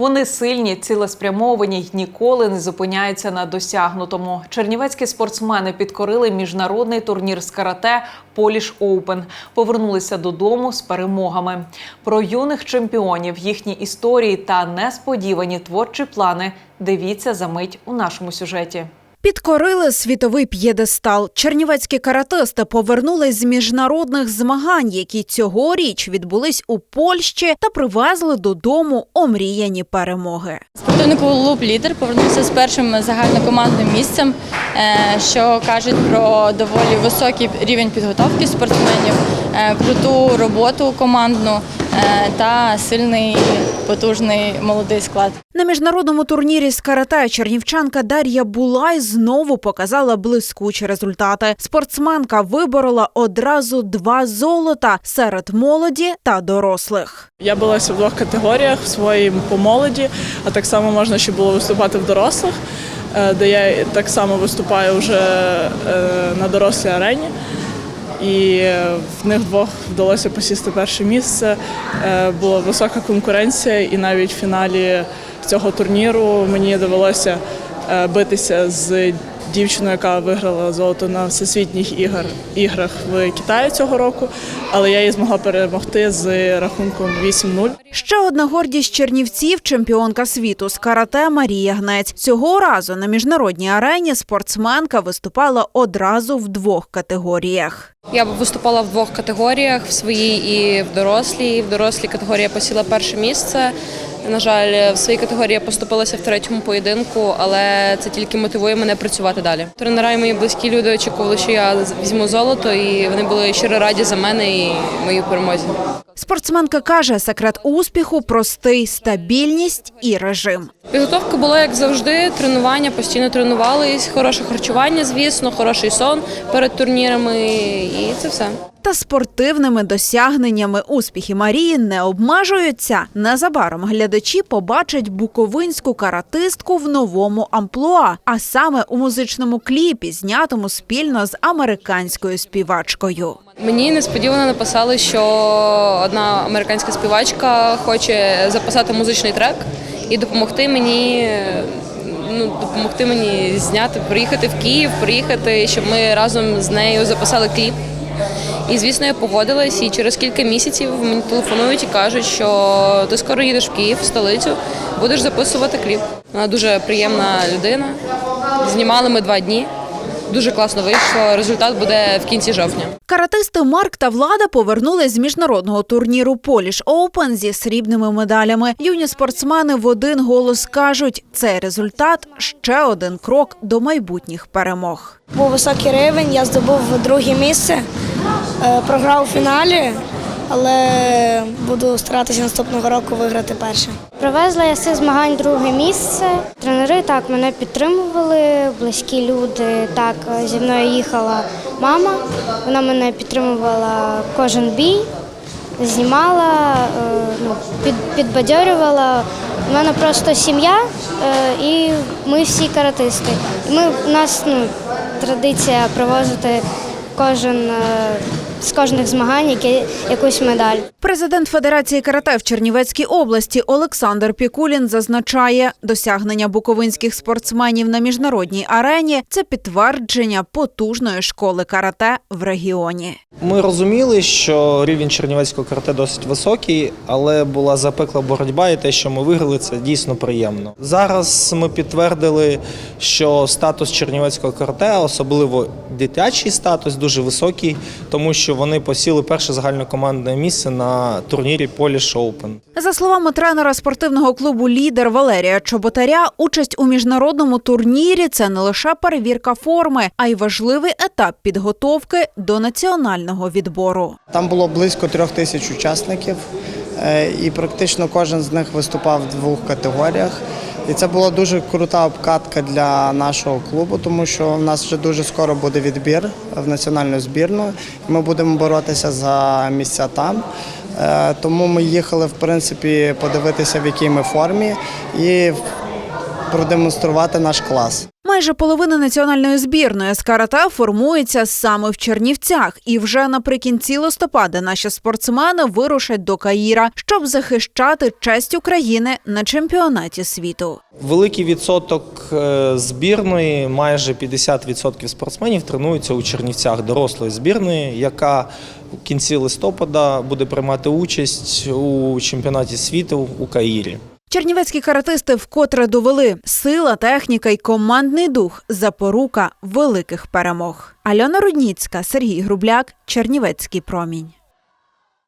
Вони сильні, цілеспрямовані й ніколи не зупиняються на досягнутому. Чернівецькі спортсмени підкорили міжнародний турнір з карате Поліш Оупен. Повернулися додому з перемогами. Про юних чемпіонів, їхні історії та несподівані творчі плани. Дивіться за мить у нашому сюжеті. Підкорили світовий п'єдестал. Чернівецькі каратисти повернулись з міжнародних змагань, які цьогоріч відбулись у Польщі та привезли додому омріяні перемоги. Спортивний клуб лідер повернувся з першим загальнокомандним місцем, е, що кажуть про доволі високий рівень підготовки спортсменів, е, круту роботу командну е, та сильний потужний молодий склад. На міжнародному турнірі з карате чернівчанка Дар'я Булай знову показала блискучі результати. Спортсменка виборола одразу два золота серед молоді та дорослих. Я билася в двох категоріях в своїй по молоді, а так само можна ще було виступати в дорослих, е, де я так само виступаю вже е, на дорослій арені. І е, в них двох вдалося посісти перше місце. Е, Була висока конкуренція, і навіть в фіналі цього турніру мені довелося е, битися з дівчиною, яка виграла золото на всесвітніх ігор, іграх в Китаї цього року, але я її змогла перемогти з рахунком 8-0. Ще одна гордість чернівців чемпіонка світу з карате Марія Гнець. Цього разу на міжнародній арені спортсменка виступала одразу в двох категоріях. Я виступала в двох категоріях в своїй і в дорослій. В дорослій категорії я посіла перше місце. На жаль, в своїй категорії я поступилася в третьому поєдинку, але це тільки мотивує мене працювати далі. Тренера і мої близькі люди очікували, що я візьму золото, і вони були щиро раді за мене і моїй перемозі. Спортсменка каже, секрет успіху простий стабільність і режим. Підготовка була як завжди. Тренування постійно тренувались, хороше харчування, звісно, хороший сон перед турнірами, і це все. Та спортивними досягненнями успіхи Марії не обмежуються. Незабаром глядачі побачать буковинську каратистку в новому амплуа, а саме у музичному кліпі, знятому спільно з американською співачкою. Мені несподівано написали, що одна американська співачка хоче записати музичний трек і допомогти мені. Ну, допомогти мені зняти, приїхати в Київ, приїхати, щоб ми разом з нею записали кліп. І звісно, я погодилась, і через кілька місяців мені телефонують і кажуть, що ти скоро їдеш в Київ, в столицю, будеш записувати кліп. Вона дуже приємна людина. Знімали ми два дні. Дуже класно вийшло. Результат буде в кінці жовтня. Каратисти Марк та Влада повернулись з міжнародного турніру Поліш Оупен зі срібними медалями. Юні спортсмени в один голос кажуть, цей результат ще один крок до майбутніх перемог. Був високий рівень, я здобув друге місце, програв у фіналі, але буду старатися наступного року виграти перше. Привезла я з змагань друге місце. Тренери так мене підтримували, близькі люди. Так зі мною їхала мама. Вона мене підтримувала кожен бій, знімала, е, ну, під, підбадьорювала. У мене просто сім'я е, і ми всі каратисти. Ми, у нас ну, традиція привозити кожен е, з кожних змагань якусь медаль. Президент Федерації карате в Чернівецькій області Олександр Пікулін зазначає, досягнення буковинських спортсменів на міжнародній арені це підтвердження потужної школи карате в регіоні. Ми розуміли, що рівень чернівецького карате досить високий, але була запекла боротьба, і те, що ми виграли, це дійсно приємно. Зараз ми підтвердили, що статус чернівецького карате, особливо дитячий статус, дуже високий, тому що вони посіли перше загальнокомандне місце на турнірі Polish Open. За словами тренера спортивного клубу Лідер Валерія Чоботаря, участь у міжнародному турнірі це не лише перевірка форми, а й важливий етап підготовки до національного відбору. Там було близько трьох тисяч учасників, е, і практично кожен з них виступав в двох категоріях. І це була дуже крута обкатка для нашого клубу, тому що в нас вже дуже скоро буде відбір в національну збірну. Ми будемо боротися за місця там. Е, Тому ми їхали в принципі подивитися, в якій ми формі. І продемонструвати наш клас. Майже половина національної збірної з карате формується саме в Чернівцях, і вже наприкінці листопада наші спортсмени вирушать до Каїра, щоб захищати честь України на чемпіонаті світу. Великий відсоток е, збірної, майже 50% спортсменів тренуються у Чернівцях дорослої збірної, яка в кінці листопада буде приймати участь у чемпіонаті світу у Каїрі. Чернівецькі каратисти вкотре довели сила, техніка й командний дух запорука великих перемог. Альона Рудніцька, Сергій Грубляк, Чернівецький промінь.